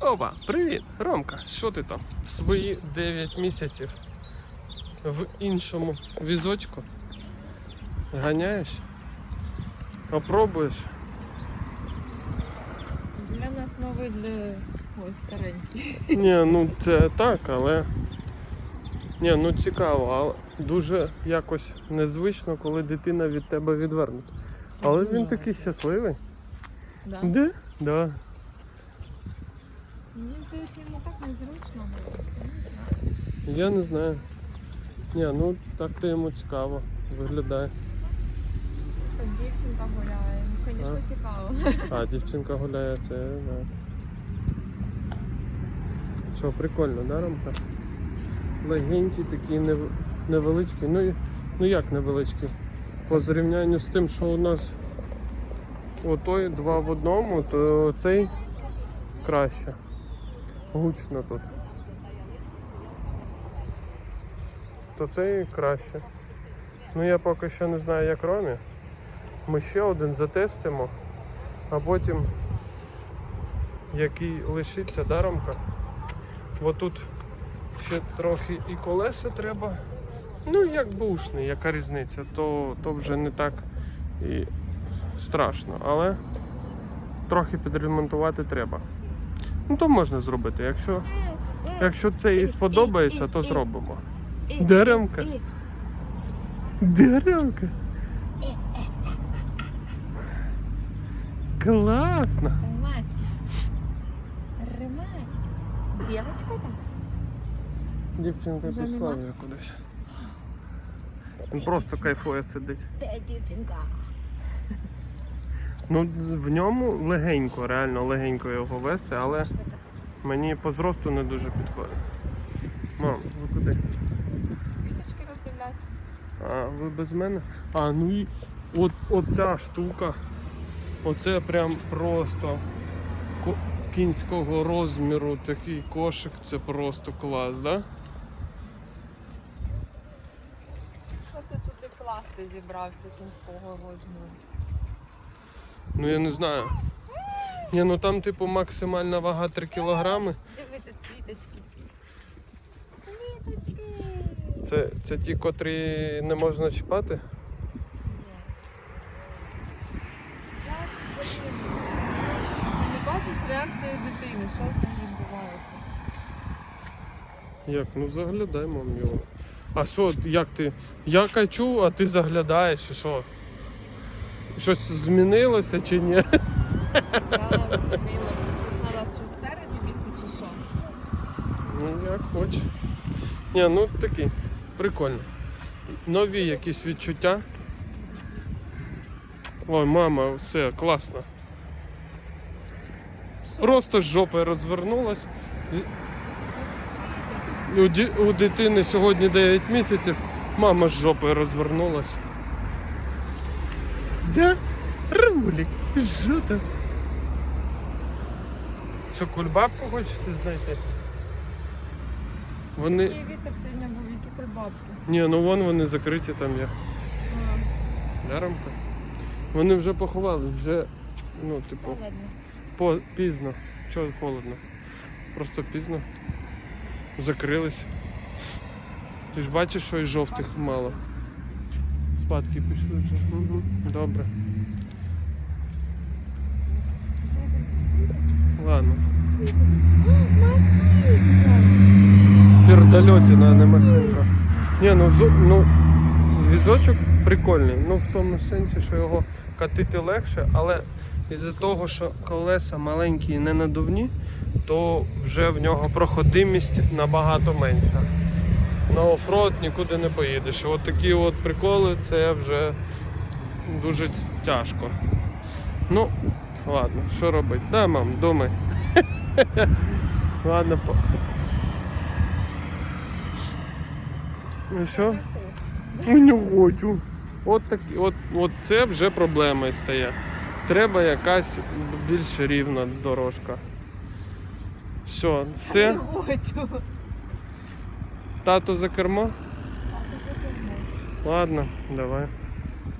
Опа, привіт, Ромка, що ти там? Свої 9 місяців в іншому візочку ганяєш? Опробуєш? Для нас новий, для ой, старенький. Ні, ну це так, але. Ні, ну цікаво, але дуже якось незвично, коли дитина від тебе відвернута. Але він такий щасливий. Да. Де? Да. Мені здається, йому так незручно. Я не знаю. Ні, ну так то йому цікаво виглядає. Там дівчинка гуляє. Ну, звісно, цікаво. А, дівчинка гуляє, це да. Що, прикольно, да, Ромка? Легенький такий нев... невеличкий. Ну, ну як невеличкий? По зрівнянню з тим, що у нас отой два в одному, то цей краще. Гучно тут. То цей краще. Ну я поки що не знаю, як Ромі. Ми ще один затестимо, а потім який лишиться даромка. Бо тут ще трохи і колеса треба. Ну, як бушний, яка різниця, то, то вже не так і страшно, але трохи підремонтувати треба. Ну, то можна зробити. Якщо, якщо це і сподобається, то зробимо. І- Деремка. Класно. Ремась. Там? Дівчинка пішла вже кудись. Він просто кайфує сидить. Де дівчинка? Ну, в ньому легенько, реально легенько його вести, але мені по зросту не дуже підходить. Мам, ви куди? Квіточки роздивляться. А, ви без мене? А, ну і от оця штука. Оце прям просто кінського розміру такий кошик, це просто клас, да? Що ти туди класти зібрався кінського розміру? Ну я не знаю. Ні, ну там типу максимальна вага 3 кілограми. Диви тут квіточки. Квіточки. Це, це ті, котрі не можна чіпати. Не бачиш реакцію дитини, що з ним відбувається? Як? Ну заглядай, мам, його. А що, як ти? Я качу, а ти заглядаєш і що? Щось змінилося чи ні? Так, змінилося. Це ж треба що спереді бігти чи що? Ну як хочеш. Ні, ну такий. Прикольно. Нові якісь відчуття. Ой, мама, все, класно. Просто з жопи розвернулась. У дитини сьогодні 9 місяців, мама з жопи розвернулась. Де? Рамулік, що там? Що, кульбабку хочете знайти? Вони. Який вітер сьогодні був, які прибабки. Ні, ну вон вони закриті там є. Даромка. Вони вже поховали, вже, ну, типу, Холодно. по, пізно. Чого холодно? Просто пізно. Закрились. Ти ж бачиш, що і жовтих мало. Спадки пішли вже. Угу. Добре. Ладно. Машинка! Пердольотіна, а не машинка. Ні, ну, зо- ну візочок прикольний. Ну в тому сенсі, що його катити легше, але із-за того, що колеса маленькі і не надувні, то вже в нього проходимість набагато менша. На оффроад нікуди не поїдеш. От такі от приколи це вже дуже тяжко. Ну, ладно, що робити? Да, мам, думай. Ладно, по... Ну що? Не хочу. От, так, от, от це вже проблема стає. Треба якась більш рівна дорожка. Що, Не хочу. Тато за кермо? Ладно, давай.